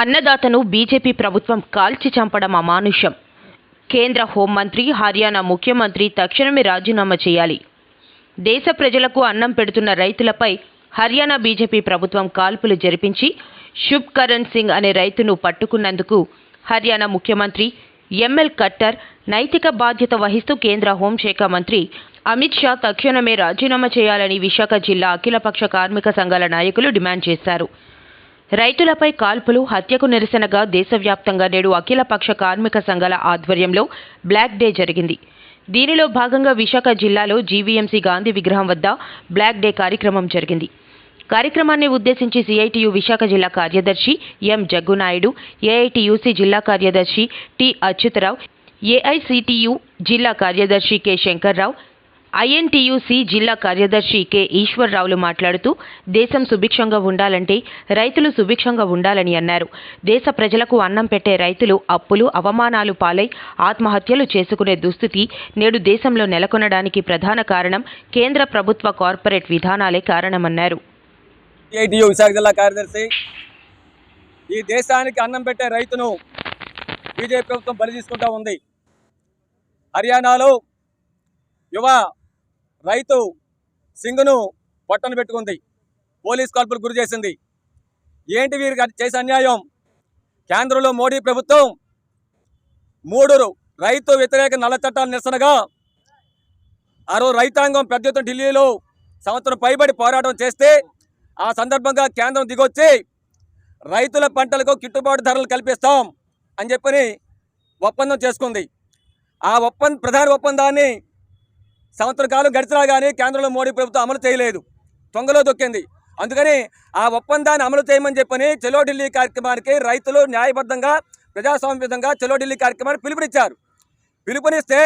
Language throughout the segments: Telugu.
అన్నదాతను బీజేపీ ప్రభుత్వం కాల్చి చంపడం అమానుషం కేంద్ర హోంమంత్రి హర్యానా ముఖ్యమంత్రి తక్షణమే రాజీనామా చేయాలి. దేశ ప్రజలకు అన్నం పెడుతున్న రైతులపై హర్యానా బీజేపీ ప్రభుత్వం కాల్పులు జరిపించి శుభ్ కరణ్ సింగ్ అనే రైతును పట్టుకున్నందుకు హర్యానా ముఖ్యమంత్రి ఎంఎల్ కట్టర్ నైతిక బాధ్యత వహిస్తూ కేంద్ర హోంశాఖ మంత్రి అమిత్ షా తక్షణమే రాజీనామా చేయాలని విశాఖ జిల్లా అఖిలపక్ష కార్మిక సంఘాల నాయకులు డిమాండ్ చేశారు. రైతులపై కాల్పులు హత్యకు నిరసనగా దేశవ్యాప్తంగా నేడు అఖిలపక్ష కార్మిక సంఘాల ఆధ్వర్యంలో బ్లాక్ డే జరిగింది. దీనిలో భాగంగా విశాఖ జిల్లాలో జీవీఎంసీ గాంధీ విగ్రహం వద్ద బ్లాక్ డే కార్యక్రమం జరిగింది. కార్యక్రమాన్ని ఉద్దేశించి సిఐటియు విశాఖ జిల్లా కార్యదర్శి ఎం జగ్గునాయుడు ఏఐటియుసి జిల్లా కార్యదర్శి టి అచ్యుతరావు ఏఐసిటియు జిల్లా కార్యదర్శి కె శంకర్రావు ఐఎన్టీయూసీ జిల్లా కార్యదర్శి కె. ఈశ్వర్రావులు మాట్లాడుతూ దేశం సుభిక్షంగా ఉండాలంటే రైతులు సుభిక్షంగా ఉండాలని అన్నారు. దేశ ప్రజలకు అన్నం పెట్టే రైతులు అప్పులు అవమానాలు పాలై ఆత్మహత్యలు చేసుకునే దుస్థితి నేడు దేశంలో నెలకొనడానికి ప్రధాన కారణం కేంద్ర ప్రభుత్వ కార్పొరేట్ విధానాలే కారణమన్నారు. విశాఖ జిల్లా కార్యదర్శి ఈ దేశానికి అన్నం పెట్టే రైతును బీజేపీ ప్రభుత్వం బలి తీసుకుంటా ఉంది. హర్యానాలో యువ రైతు సింగ్ను పట్టణ పెట్టుకుంది. పోలీస్ కాల్పులు గురి చేసింది. ఏంటి వీరికి చేసే అన్యాయం? కేంద్రంలో మోడీ ప్రభుత్వం మూడు రైతు వ్యతిరేక నల్ల చట్టాల నిరసనగా ఆరో రైతాంగం పెద్ద ఎత్తున ఢిల్లీలో సంవత్సరం పైబడి పోరాటం చేస్తే ఆ సందర్భంగా కేంద్రం దిగొచ్చి రైతుల పంటలకు గిట్టుబాటు ధరలు కల్పిస్తాం అని చెప్పని ఒప్పందం చేసుకుంది. ఆ ఒప్పంద ప్రధాన ఒప్పందాన్ని సంవత్సర కాలం గడిచినా కానీ కేంద్రంలో మోడీ ప్రభుత్వం అమలు చేయలేదు. తొంగలో దొక్కింది. అందుకని ఆ ఒప్పందాన్ని అమలు చేయమని చెప్పని చెలో ఢిల్లీ కార్యక్రమానికి రైతులు న్యాయబద్ధంగా ప్రజాస్వామ్యబద్ధంగా చెలో ఢిల్లీ కార్యక్రమానికి పిలుపునిచ్చారు. పిలుపునిస్తే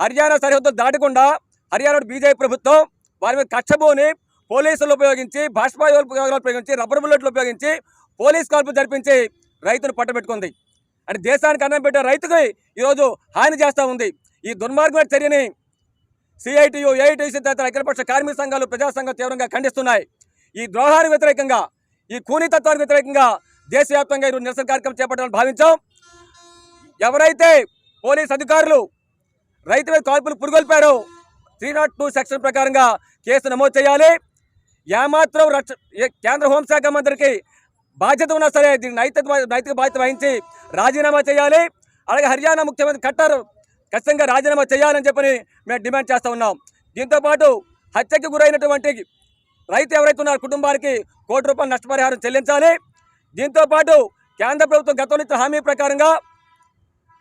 హర్యానా సరిహద్దు దాటకుండా హర్యానా బీజేపీ ప్రభుత్వం వారి మీద కక్షబోని పోలీసులు ఉపయోగించి బాష్పాయోగాలు ఉపయోగించి రబ్బర్ బుల్లెట్లు ఉపయోగించి పోలీస్ కాల్పులు జరిపించి రైతును పట్టబెట్టుకుంది. అంటే దేశానికి అన్నం పెట్టే రైతుకి ఈరోజు హాని చేస్తూ ఉంది. ఈ దుర్మార్గమైన చర్యని సిఐటియు ఏఐటీసీ తదితర అఖిలపక్ష కార్మిక సంఘాలు ప్రజా తీవ్రంగా ఖండిస్తున్నాయి. ఈ ద్రోహానికి వ్యతిరేకంగా ఈ కూనీతత్వానికి వ్యతిరేకంగా దేశవ్యాప్తంగా ఈరోజు నిరసన కార్యక్రమం చేపట్టాలని భావించాం. ఎవరైతే పోలీస్ అధికారులు రైతు మీద కాల్పులు పురుగొల్పారో త్రీ నాట్ టూ సెక్షన్ ప్రకారంగా కేసు నమోదు చేయాలి. ఏమాత్రం రక్ష ఏ- కేంద్ర హోంశాఖ మంత్రికి బాధ్యత ఉన్నా సరే దీని నైతిక నైతిక బాధ్యత వహించి రాజీనామా చేయాలి. అలాగే హర్యానా ముఖ్యమంత్రి ఖట్టర్ ఖచ్చితంగా రాజీనామా చేయాలని చెప్పని మేము డిమాండ్ చేస్తూ ఉన్నాం. దీంతోపాటు హత్యకి గురైనటువంటి రైతు ఎవరైతే ఉన్నారో కుటుంబానికి కోటి రూపాయలు నష్టపరిహారం చెల్లించాలి. దీంతోపాటు కేంద్ర ప్రభుత్వం గతంలో ఇచ్చిన హామీ ప్రకారంగా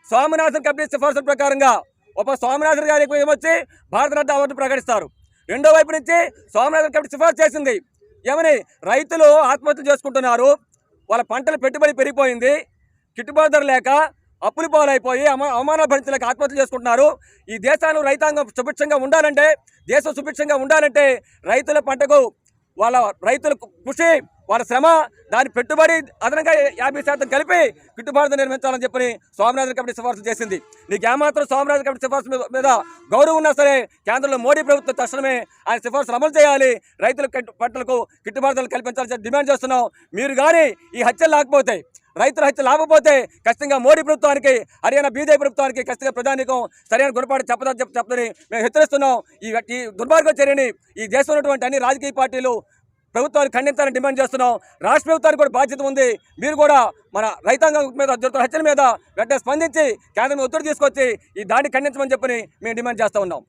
స్వామినాథన్ కమిటీ సిఫార్సుల ప్రకారంగా ఒక స్వామినాథన్ గారికి ఏమొచ్చి భారతరత్న అవార్డు ప్రకటిస్తారు. రెండో వైపు నుంచి స్వామినాథన్ కమిటీ సిఫార్సు చేసింది. ఏమని రైతులు ఆత్మహత్య చేసుకుంటున్నారు. వాళ్ళ పంటల పెట్టుబడి పెరిగిపోయింది. గిట్టుబాటు ధర లేక అప్పులు పాలైపోయి అమ అవమానాలు భరించలేక ఆత్మహత్య చేసుకుంటున్నారు. ఈ దేశాన్ని రైతాంగం సుభిక్షంగా ఉండాలంటే దేశం సుభిక్షంగా ఉండాలంటే రైతుల పంటకు వాళ్ళ రైతుల కృషి వాళ్ళ శ్రమ దాని పెట్టుబడి అదనంగా యాభై శాతం కలిపి గిట్టుబాటు నిర్మించాలని చెప్పని స్వామినాథన్ కమిటీ సిఫార్సు చేసింది. నీకు ఏమాత్రం స్వామినాథన్ కమిటీ సిఫార్సు మీద- గౌరవం ఉన్నా సరే కేంద్రంలో మోడీ ప్రభుత్వం తక్షణమే ఆయన సిఫార్సులు అమలు చేయాలి. రైతుల పంటలకు గిట్టుబాటు కల్పించాలని డిమాండ్ చేస్తున్నాం. మీరు కానీ ఈ హత్యలు లేకపోతే రైతుల హత్య లేకపోతే ఖచ్చితంగా మోడీ ప్రభుత్వానికి హర్యానా బీజేపీ ప్రభుత్వానికి ఖచ్చితంగా ప్రధానికం సరైన గుణపాటు చెప్పదని చెప్పి చెప్పదని మేము హెచ్చరిస్తున్నాం. ఈ ఈ దుర్మార్గ చర్యని ఈ దేశంలో ఉన్నటువంటి అన్ని రాజకీయ పార్టీలు ప్రభుత్వాన్ని ఖండించాలని డిమాండ్ చేస్తున్నాం. రాష్ట్ర ప్రభుత్వానికి కూడా బాధ్యత ఉంది. మీరు కూడా మన రైతాంగం మీద జరుగుతున్న హత్యల మీద వెంటనే స్పందించి కేంద్రం ఒత్తిడి తీసుకొచ్చి ఈ దాడిని ఖండించమని చెప్పని మేము డిమాండ్ చేస్తూ ఉన్నాం.